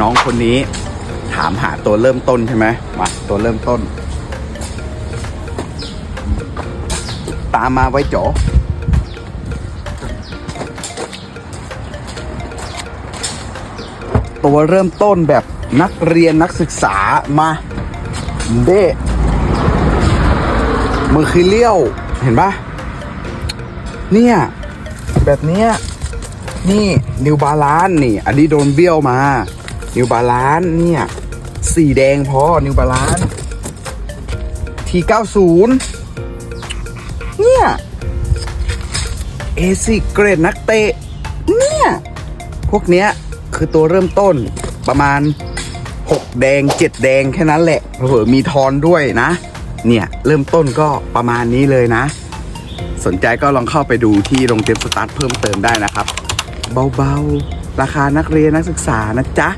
น้องคนนี้ถามหาตัวเริ่มต้นใช่ไหมมาตัวเริ่มต้น ตามมาไว้โจตัวเริ่มต้นแบบนักเรียนนักศึกษามาเด้มือคือเลี้ยวเห็นปะเนี่ยแบบเนี้ยนี่นิวบาลานนี่ อันนี้โดนเบี้ยวมา นิวบาลานเนี่ย สีแดงพอนิวบาลานที90เนี่ยเอซิเกรดนักเตะ เนี่ย พวกเนี้ยคือตัวเริ่มต้นประมาณ 6 แดง 7 แดงแค่นั้นแหละเผื่อมีทอนด้วยนะ เนี่ยเริ่มต้นก็ประมาณนี้เลยนะ สนใจก็ลองเข้าไปดูที่โรงเตรียมสตาร์ทเพิ่มเติมได้นะครับ เบาๆ ราคานักเรียนนักศึกษานะจ๊ะ